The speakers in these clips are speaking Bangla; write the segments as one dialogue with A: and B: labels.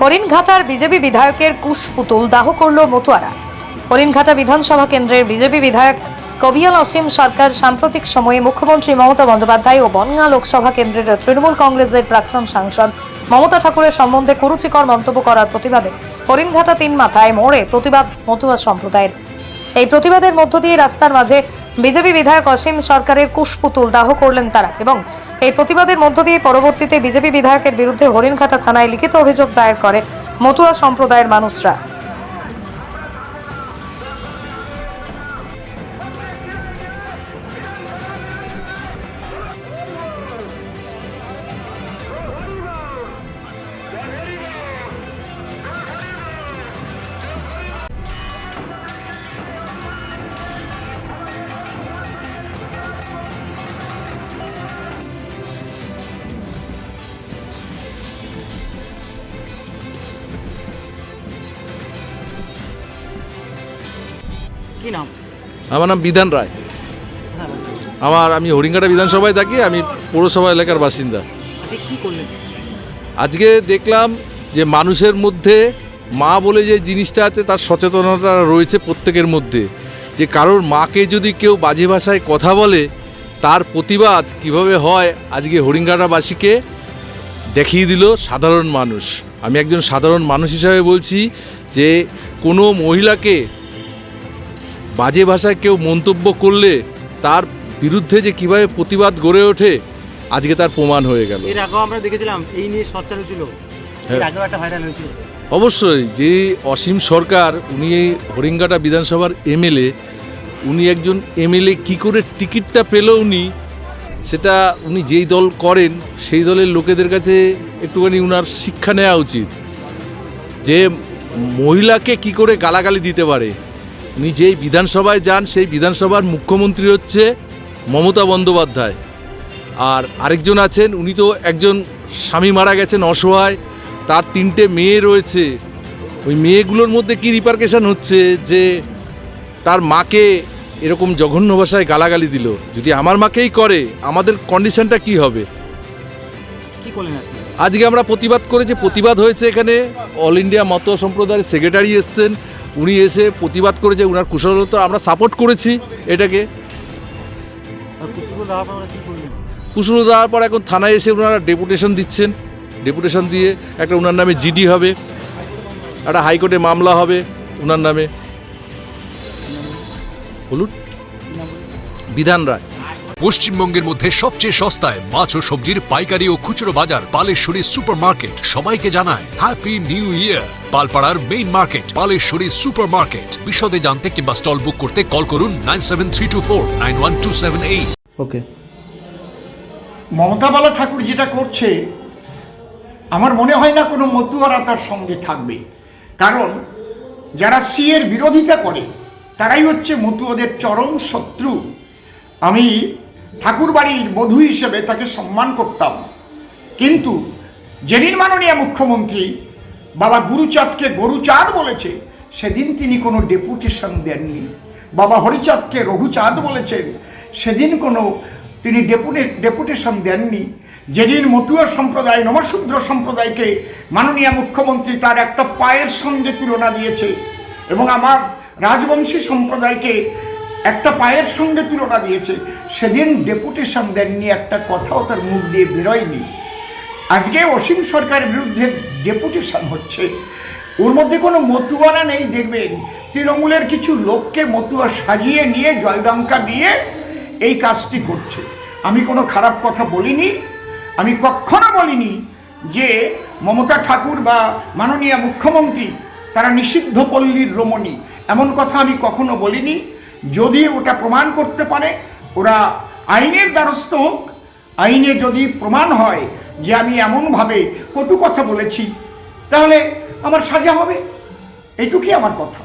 A: হরিণঘাটার বিজেপি বিধায়কের কুশ পুতুল দাহ করল মতুয়ারা। হরিণঘাটা বিধানসভা কেন্দ্রের বিজেপি বিধায়ক কবিয়াল অসীম সরকার সাম্প্রতিক সময়ে মুখ্যমন্ত্রী মমতা বন্দ্যোপাধ্যায় ও বনগাঁ লোকসভা কেন্দ্রের তৃণমূল কংগ্রেসের প্রাক্তন সাংসদ মমতা ঠাকুরের সম্বন্ধে কুরুচিকর মন্তব্য করার প্রতিবাদে হরিণঘাটা তিন মাথায় মোড়ে প্রতিবাদ মতুয়া সম্প্রদায়ের। এই প্রতিবাদের মধ্য দিয়ে রাস্তার মাঝে বিজেপি বিধায়ক অসীম সরকারের কুশপুতুল দাহ করলেন তারা এবং এই প্রতিবাদের মধ্য দিয়ে পরবর্তীতে বিজেপি বিধায়কের বিরুদ্ধে হরিণঘাটা থানায় লিখিত অভিযোগ দায়ের করে মতুয়া সম্প্রদায়ের মানুষরা।
B: কি নাম?
C: আমার নাম বিধান রায়। আমার আমি হরিঙ্গাটা বিধানসভায় থাকি আমি পৌরসভা এলাকার বাসিন্দা।
B: আজকে
C: আজকে দেখলাম যে মানুষের মধ্যে মা বলে যে জিনিসটা আছে তার সচেতনতা রয়েছে প্রত্যেকের মধ্যে। যে কারোর মাকে যদি কেউ বাজে ভাষায় কথা বলে তার প্রতিবাদ কীভাবে হয় আজকে হরিঙ্গাটাবাসীকে দেখিয়ে দিল সাধারণ মানুষ। আমি একজন সাধারণ মানুষ হিসাবে বলছি যে কোনো মহিলাকে বাজে ভাষায় কেউ মন্তব্য করলে তার বিরুদ্ধে যে কীভাবে প্রতিবাদ গড়ে ওঠে আজকে তার প্রমাণ হয়ে গেল।
B: এর আগেও আমরা দেখেছিলাম এই নিয়ে হয়েছিল
C: হ্যাঁ।
B: আগেও একটা ভাইরাল হয়েছিল।
C: অবশ্যই যে অসীম সরকার উনি এই হরিঙ্গাটা বিধানসভার এমএলএ উনি একজন এমএলএ কি করে টিকিটটা পেল উনি সেটা উনি যেই দল করেন সেই দলের লোকেদের কাছে একটুখানি উনার শিক্ষা নেওয়া উচিত। যে মহিলাকে কি করে গালাগালি দিতে পারে উনি যেই বিধানসভায় যান সেই বিধানসভার মুখ্যমন্ত্রী হচ্ছে মমতা বন্দ্যোপাধ্যায়। আর আরেকজন আছেন উনি তো একজন স্বামী মারা গেছেন অসহায় তার তিনটে মেয়ে রয়েছে। ওই মেয়েগুলোর মধ্যে কি রিপার্কেশন হচ্ছে যে তার মাকে এরকম জঘন্য ভাষায় গালাগালি দিল? যদি আমার মাকেই করে আমাদের কন্ডিশনটা কি হবে?
B: কি করলেন আজকে
C: আজকে আমরা প্রতিবাদ করেছি প্রতিবাদ হয়েছে এখানে। অল ইন্ডিয়া মত সম্প্রদায়ের সেক্রেটারি এসছেন। উনি এসে প্রতিবাদ করেছে ওনার কুশলতা আমরা সাপোর্ট করেছি এটাকে। কুশল দেওয়ার পর এখন থানায় এসে ওনারা ডেপুটেশন দিচ্ছেন। ডেপুটেশন দিয়ে একটা ওনার নামে জিডি হবে একটা হাইকোর্টে মামলা হবে ওনার নামে। বলুন? বিধান রায়।
D: পশ্চিমবঙ্গের মধ্যে সবচেয়ে সস্তায় মাছ ও সবজির পাইকারি ও খুচরো বাজার পালেশ্বরী সুপার মার্কেট সবাইকে জানায় happy new year পালপাড়ার main market Paleshwari super market বিশদে জানতে কিংবা স্টল বুক করতে কল করুন nine seven three two four, nine one two seven eight.
B: Okay.
E: Mamata Bala Thakur যেটা করছে, আমার মনে হয় না কোনো মতুয়ারা তার সঙ্গে থাকবে। কারণ, যারা সি এর বিরোধিতা করে, তারাই হচ্ছে মতুয়াদের চরম শত্রু। আমি ঠাকুরবাড়ির বধূ হিসেবে তাকে সম্মান করতাম। কিন্তু যেদিন মাননীয় মুখ্যমন্ত্রী বাবা গুরুচাঁদকে গরুচাঁদ বলেছে, সেদিন তিনি কোনো ডেপুটেশন দেননি। বাবা হরিচাঁদকে রঘুচাঁদ বলেছেন, সেদিন কোনো তিনি ডেপুটে ডেপুটেশন দেননি। যেদিন মতুয়া সম্প্রদায়, নমশূদ্র সম্প্রদায়কে মাননীয় মুখ্যমন্ত্রী তার একটা পায়ের সঙ্গে তুলনা দিয়েছে এবং আমার রাজবংশী সম্প্রদায়কে একটা পায়ের সঙ্গে তুলনা দিয়েছে। সেদিন ডেপুটেশন দেননি, একটা কথাও তার মুখ দিয়ে বেরোয়নি। আজকে অসীম সরকারের বিরুদ্ধে ডেপুটেশন হচ্ছে। ওর মধ্যে কোনো মতুয়ারা নেই, দেখবেন। তৃণমূলের কিছু লোককে মতুয়া সাজিয়ে নিয়ে জয়ডঙ্কা দিয়ে এই কাজটি করছে। আমি কোনো খারাপ কথা বলিনি। আমি কখনো বলিনি যে মমতা ঠাকুর বা মাননীয় মুখ্যমন্ত্রী তারা নিষিদ্ধ পল্লীর রমণী। এমন কথা আমি কখনো বলিনি। যদি ওটা প্রমাণ করতে পারে, ওরা আইনের দ্বারস্থ হোক। আইনে যদি প্রমাণ হয় যে আমি এমনভাবে কটু কথা বলেছি, তাহলে আমার সাজা হবে। এইটুকুই আমার কথা।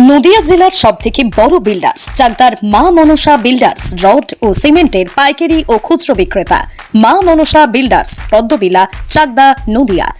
A: নদিয়া জেলার সব থেকে বড় বিল্ডার্স চাকদার মা মনসা বিল্ডার্স রড ও সিমেন্টের পাইকারি ও খুচরো বিক্রেতা। মা মনসা বিল্ডার্স পদ্মবিলা, চাকদা, নদিয়া।